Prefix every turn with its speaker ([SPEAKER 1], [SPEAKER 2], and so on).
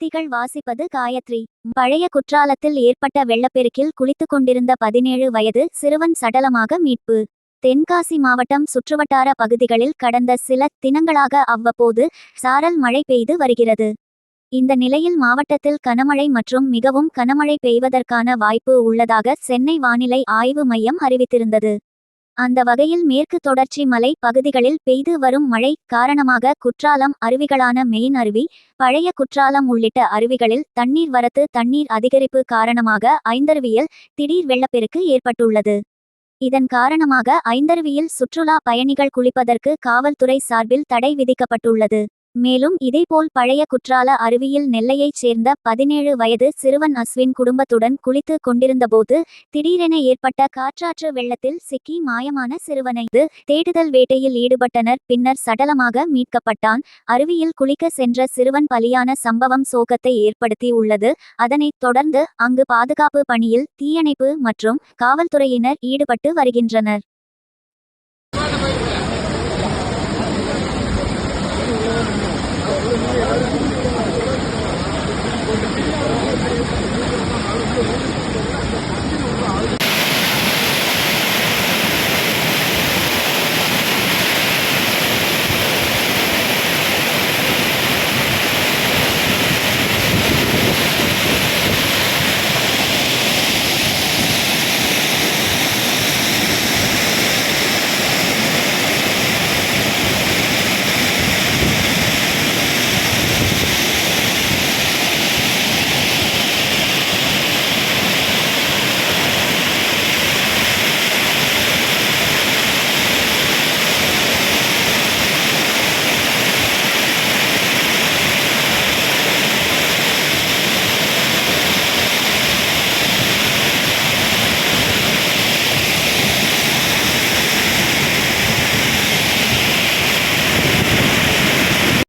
[SPEAKER 1] செய்திகள் வாசிப்பது காயத்ரி. பழைய குற்றாலத்தில் ஏற்பட்ட வெள்ளப்பெருக்கில் குளித்துக் கொண்டிருந்த பதினேழு வயது சிறுவன் சடலமாக மீட்பு. தென்காசி மாவட்டம் சுற்றுவட்டார பகுதிகளில் கடந்த சில தினங்களாக அவ்வப்போது சாரல் மழை பெய்து வருகிறது. இந்த நிலையில் மாவட்டத்தில் கனமழை மற்றும் மிகவும் கனமழை பெய்வதற்கான வாய்ப்பு உள்ளதாக சென்னை வானிலை ஆய்வு மையம் அறிவித்திருந்தது. அந்த வகையில் மேற்கு தொடர்ச்சி மலை பகுதிகளில் பெய்து வரும் மழை காரணமாக குற்றாலம் அருவிகளான மெயின் அருவி பழைய குற்றாலம் உள்ளிட்ட அருவிகளில் தண்ணீர் வரத்து தண்ணீர் அதிகரிப்பு காரணமாக ஐந்தருவியில் திடீர் வெள்ளப்பெருக்கு ஏற்பட்டுள்ளது. இதன் காரணமாக ஐந்தருவியில் சுற்றுலா பயணிகள் குளிப்பதற்கு காவல்துறை சார்பில் தடை விதிக்கப்பட்டுள்ளது. மேலும் இதேபோல் பழைய குற்றால அருவியில் நெல்லையைச் சேர்ந்த பதினேழு வயது சிறுவன் அஸ்வின் குடும்பத்துடன் குளித்து கொண்டிருந்தபோது திடீரென ஏற்பட்ட காற்றாற்று வெள்ளத்தில் சிக்கி மாயமான சிறுவனை தேடுதல் வேட்டையில் ஈடுபட்டனர். பின்னர் சடலமாக மீட்கப்பட்டான். அருவியில் குளிக்க சென்ற சிறுவன் பலியான சம்பவம் சோகத்தை ஏற்படுத்தி உள்ளது. அதனைத் தொடர்ந்து அங்கு பாதுகாப்பு பணியில் தீயணைப்பு மற்றும் காவல்துறையினர் ஈடுபட்டு வருகின்றனர்.